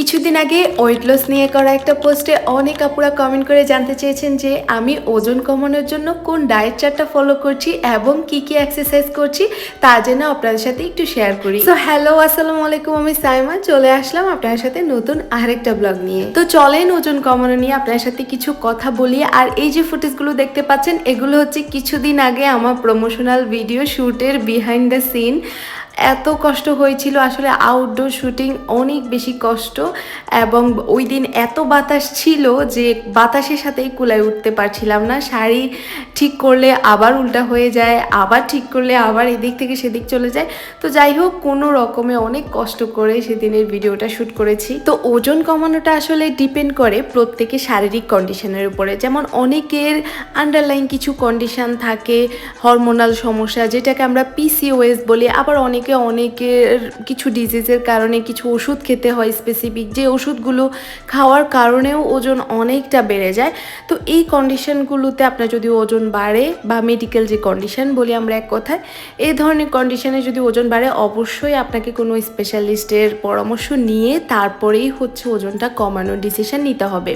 কিছুদিন আগে weight loss নিয়ে করা একটা পোস্টে অনেক আপুরা কমেন্ট করে জানতে চেয়েছেন যে, আমি ওজন কমানোর জন্য কোন ডায়েট চার্টটা ফলো করছি এবং কি কি এক্সারসাইজ করছি তা যেন আপনাদের সাথে একটু শেয়ার করি। তো হ্যালো আসসালামু আলাইকুম, আমি সাইমা। চলে আসলাম আপনার সাথে নতুন আরেকটা ব্লগ নিয়ে। তো চলেন ওজন কমানো নিয়ে আপনার সাথে কিছু কথা বলি। আর এই যে ফুটেজগুলো দেখতে পাচ্ছেন, এগুলো হচ্ছে কিছুদিন আগে আমার প্রমোশনাল ভিডিও শ্যুটের বিহাইন্ড দ্য সিন এত কষ্ট হয়েছিল। আসলে আউটডোর শুটিং অনেক বেশি কষ্ট এবং ওই দিন এত বাতাস ছিল যে বাতাসের সাথেই কুলায় উঠতে পারছিলাম না। শাড়ি ঠিক করলে আবার উল্টা হয়ে যায়, আবার ঠিক করলে আবার এদিক থেকে সেদিক চলে যায়। তো যাই হোক, কোনো রকমে অনেক কষ্ট করে সেদিনের ভিডিওটা শ্যুট করেছি। তো ওজন কমানোটা আসলে ডিপেন্ড করে প্রত্যেকের শারীরিক কন্ডিশনের উপরে। যেমন অনেকের আন্ডারলাইন কিছু কন্ডিশন থাকে হরমোনাল সমস্যা, যেটাকে আমরা পিসিওএস বলি, আবার অনেকে অনেকের কিছু ডিজিজের কারণে কিছু ওষুধ খেতে হয় স্পেসিফিক যে ওষুধগুলো খাওয়ার কারণেও ওজন অনেকটা বেড়ে যায়। তো এই কন্ডিশনগুলোতে আপনার যদি ওজন বাড়ে বা মেডিকেল যে কন্ডিশন বলি আমরা এক কথায়, এই ধরনের কন্ডিশনে যদি ওজন বাড়ে, অবশ্যই আপনাকে কোনো স্পেশালিস্টের পরামর্শ নিয়ে তারপরেই হচ্ছে ওজনটা কমানোর ডিসিশন নিতে হবে।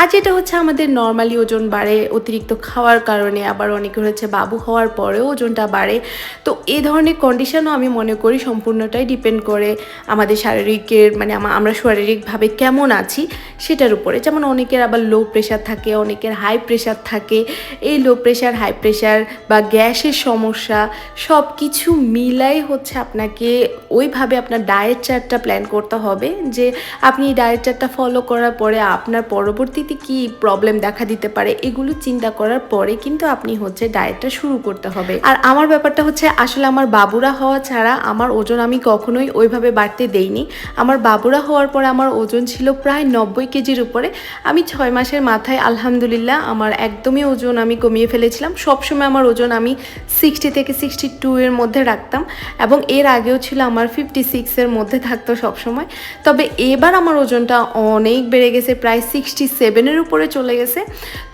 আর যেটা হচ্ছে আমাদের নর্মালি ওজন বাড়ে অতিরিক্ত খাওয়ার কারণে, আবার অনেকের হচ্ছে বাবু হওয়ার পরেও ওজনটা বাড়ে। তো এই ধরনের কন্ডিশনও আমি মনে করি সম্পূর্ণটাই ডিপেন্ড করে আমাদের শারীরিকের মানে আমরা শারীরিকভাবে কেমন আছি সেটার উপরে। যেমন অনেকের আবার লো প্রেশার থাকে, অনেকের হাই প্রেশার থাকে। এই লো প্রেশার হাই প্রেশার বা গ্যাসের সমস্যা সব কিছু মিলাই হচ্ছে আপনাকে ওইভাবে আপনার ডায়েট চার্টটা প্ল্যান করতে হবে যে আপনি ডায়েট চার্টটা ফলো করার পরে আপনার পরবর্তীতে কি প্রবলেম দেখা দিতে পারে এগুলো চিন্তা করার পরে কিন্তু আপনি হচ্ছে ডায়েটটা শুরু করতে হবে। আর আমার ব্যাপারটা হচ্ছে আসলে আমার বাবুরা হওয়া ছাড়া আমার ওজন আমি কখনোই ওইভাবে বাড়তে দেইনি। আমার বাবুরা হওয়ার পরে আমার ওজন ছিল প্রায় নব্বই কেজির উপরে। আমি ছয় মাসের মাথায় আলহামদুলিল্লাহ আমার একদমই ওজন আমি কমিয়ে ফেলেছিলাম। সবসময় আমার ওজন আমি সিক্সটি থেকে সিক্সটি টু এর মধ্যে রাখতাম এবং এর আগেও ছিল আমার ফিফটি সিক্সের মধ্যে থাকতো সবসময়। তবে এবার আমার ওজনটা অনেক বেড়ে গেছে, প্রায় সিক্সটি সেভেনের উপরে চলে গেছে।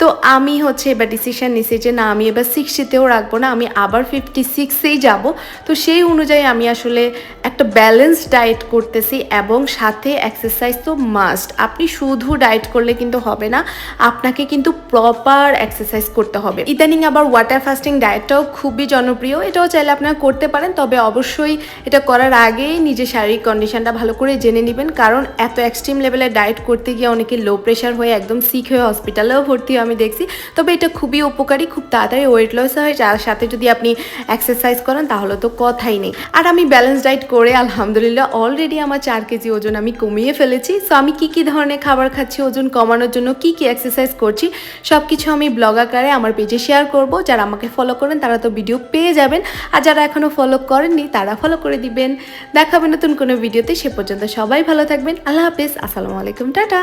তো আমি হচ্ছে এবার ডিসিশন নিছি যে না, আমি এবার সিক্সটিতেও রাখব না, আমি আবার ফিফটি সিক্সেই যাব। তো সেই অনুযায়ী আমি আসলে একটা ব্যালেন্স ডায়েট করতেছি এবং সাথে এক্সারসাইজ তো মাস্ট আপনি শুধু ডায়েট করলে কিন্তু হবে না, আপনাকে কিন্তু প্রপার এক্সারসাইজ করতে হবে। ইদানিং আবার ওয়াটার ফাস্টিং ডায়েটটাও খুবই জনপ্রিয়, এটাও চাইলে আপনারা করতে পারেন, তবে অবশ্যই এটা করার আগেই নিজের শারীরিক কন্ডিশনটা ভালো করে জেনে নেবেন, কারণ এত এক্সট্রিম লেভেলের ডায়েট করতে গিয়ে অনেকে লো প্রেশার হয়ে একদম সিক হয়ে হসপিটালেও ভর্তি আমি দেখছি। তবে এটা খুবই উপকারী, খুব তাড়াতাড়ি ওয়েট লস হয়, যার সাথে যদি আপনি এক্সারসাইজ করেন তাহলে তো কথাই নেই। আর আমি ব্যালেন্স ডায়েট করে, আলহামদুলিল্লাহ অলরেডি আমার চার কেজি ওজন আমি কমিয়ে ফেলেছি। সো আমি কি কি ধরনের খাবার খাচ্ছি, ওজন কমানোর জন্য কি কি এক্সারসাইজ করছি সব কিছু আমি ব্লগ আকারে আমার পেজে শেয়ার করব। যারা আমাকে ফলো করেন, তারা তো ভিডিও পেয়ে যাবেন। আর যারা এখনও ফলো করেননি, তারা ফলো করে দিবেন। দেখাবেন নতুন কোনো ভিডিওতে সে পর্যন্ত সবাই ভালো থাকবেন। আল্লাহ হাফেজ, আসসালামু আলাইকুম, টাটা।